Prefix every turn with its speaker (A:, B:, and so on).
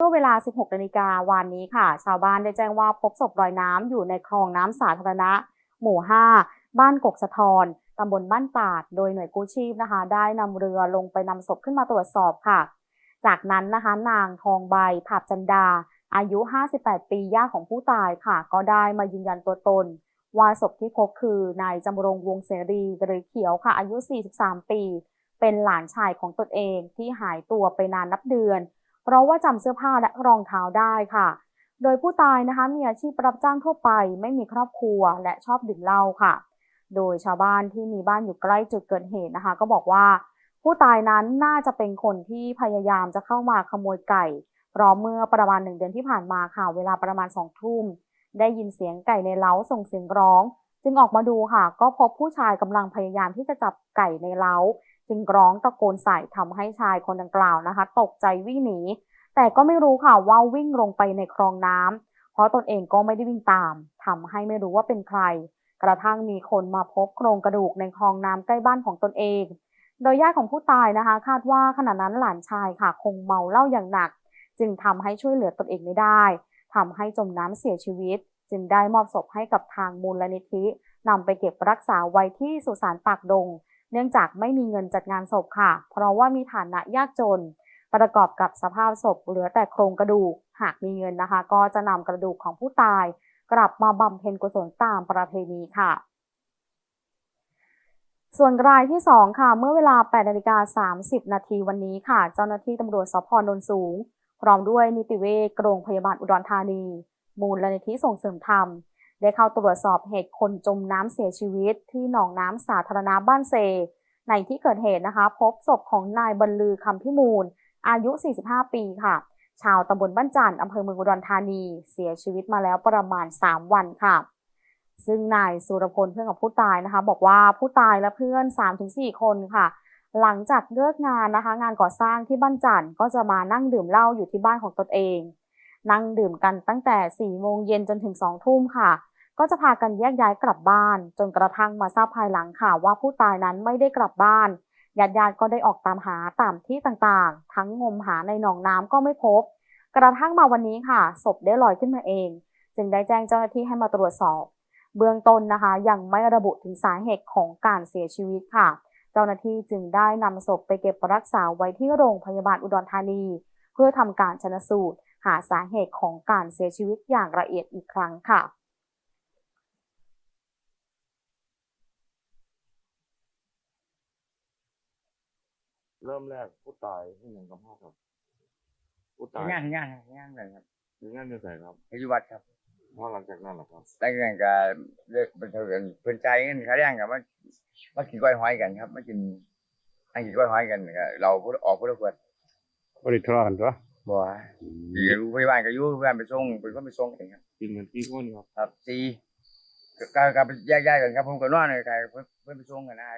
A: เมื่อเวลา 16นาฬิกาวานนี้ค่ะ ชาวบ้านได้แจ้งว่าพบศพลอยน้ำอยู่ในคลองน้ำสาธารณะ หมู่ 5 บ้านกกสะทอนตำบลบ้านตาด โดยหน่วยกู้ชีพนะคะ ได้นำเรือลงไปนำศพขึ้นมาตรวจสอบค่ะ จากนั้นนะคะ นางทองใบผาบจันดา อายุ 58 ปีย่าของผู้ตายค่ะ ก็ได้มายืนยันตัวตน ว่าศพที่พบคือนายจำรงวงเสรีหรือเขียวค่ะ อายุ 43 ปี เป็นหลานชายของตนเองที่หายตัวไปนานนับเดือน เพราะว่าจำเสื้อผ้าและรองเท้าได้ค่ะ โดยผู้ตายนะคะมีอาชีพรับจ้างทั่วไป ไม่มีครอบครัวและชอบดื่มเหล้าค่ะ โดยชาวบ้านที่มีบ้านอยู่ใกล้จุดเกิดเหตุนะคะ ก็บอกว่า ผู้ตายนั้นน่าจะเป็นคนที่พยายามจะเข้ามาขโมยไก่เพราะเมื่อประมาณหนึ่งเดือนที่ผ่านมาค่ะ เวลาประมาณสองทุ่มได้ยินเสียงไก่ในเล้าส่งเสียงร้อง จึงออกมาดูค่ะ ก็พบผู้ชายกำลังพยายามที่จะจับไก่ในเล้า จึงร้องตะโกนใส่ทำให้ชายคนดังกล่าวนะคะ ตกใจวิ่งหนี แต่ก็ไม่รู้ค่ะว่าวิ่งลงไปในคลองน้ำเพราะตนเองก็ไม่ได้วิ่งตามทำให้ไม่รู้ว่าเป็นใคร กระทั่งมีคนมาพบโครงกระดูกในคลองน้ำใกล้บ้านของตนเอง โดยญาติของผู้ตายนะคะ คาดว่าขณะนั้นหลานชายค่ะ คงเมาเหล้าอย่างหนัก จึงทำให้ช่วยเหลือตนเองไม่ได้ทำให้จมน้ำเสียชีวิต จึงได้มอบศพให้กับทางมูลนิธินำไปเก็บรักษาไว้ที่สุสานปากดง เนื่องจากไม่มีเงินจัดงานศพค่ะ เพราะว่ามีฐานะยากจน ประกอบกับสภาพศพเหลือแต่โครงกระดูก หากมีเงินนะคะ ก็จะนำกระดูกของผู้ตาย กลับมาบำเพ็ญกุศลตามประเพณีค่ะส่วนรายที่ 2 ค่ะ เมื่อเวลา8นาฬิกา30 นาทีวันนี้ค่ะ เจ้าหน้าที่ตำรวจสพนนสูง พร้อมด้วยนิติเวชโรงพยาบาลอุดรธานี มูลนิธิส่งเสริมธรรม ได้เข้าตรวจสอบเหตุคนจมน้ำเสียชีวิต ที่หนองน้ำสาธารณะบ้านเซ ในที่เกิดเหตุนะคะ พบศพของนายบรรลือคำพิมูล อายุ 45 ปีค่ะ ชาวตำบลบ้านจันทร์อำเภอเมืองอุดรธานี เสียชีวิตมาแล้วประมาณ 3 วันค่ะ ซึ่งนายสุรพลเพื่อนของผู้ตายนะคะ บอกว่าผู้ตายและเพื่อน 3-4 คนค่ะ หลังจากเลิกงานนะคะ งานก่อสร้างที่บ้านจันทร์ก็จะมานั่งดื่มเหล้าอยู่ที่บ้านของตนเอง นั่งดื่มกันตั้งแต่4โมงเย็นจนถึง2ทุ่มค่ะ ก็จะพากันแยกย้ายกลับบ้าน จนกระทั่งมาทราบภายหลังค่ะว่าผู้ตายนั้นไม่ได้กลับบ้านญาติญาติก็ได้ออกตามหาตามที่ต่างๆ ทั้งงมหาในหนองน้ำก็ไม่พบ กระทั่งมาวันนี้ค่ะศพได้ลอยขึ้นมาเอง จึงได้แจ้งเจ้าหน้าที่ให้มาตรวจสอบ เบื้องต้นนะคะ ยังไม่ระบุถึงสาเหตุของการเสียชีวิตค่ะ เจ้าหน้าที่จึงได้นำศพไปเก็บรักษาไว้ที่โรงพยาบาลอุดรธานี เพื่อทำการชนสูตร หาสาเหตุของการเสียชีวิตอย่างละเอียดอีกครั้งค่ะ
B: เริ่มแรกผู้ตายที่หนึ่งกับพ่อครับผู้ตาย
C: งานงานงานเลยครับ
B: มีงานอยู่ไหนครับ
C: ปัจจุบันครับ
B: พ่อหลังจากนั้นเหรอครับ
C: แต่งานก็เลิกเป็นเท่ากันเพิ่นใจายเงินค่าแรงกับมามากินกล้วยหอยกันครับมากินอังกินกล้วยหอยกันก็เราพูดออกพูดขวด
D: บริทะเลาะกันตัว
C: บ่ว่าอยู่พยาบาลก็อยู่พยาบาลไปส่งเป็นคนไปส่งเองครับ
B: กินกันกี่คนครับ
C: ครับสี่ก็ก็ก็ไปแยกย้ายกันครับผมก็นอนเลยครับเพิ่นเพิ่นไปส่งกันนะ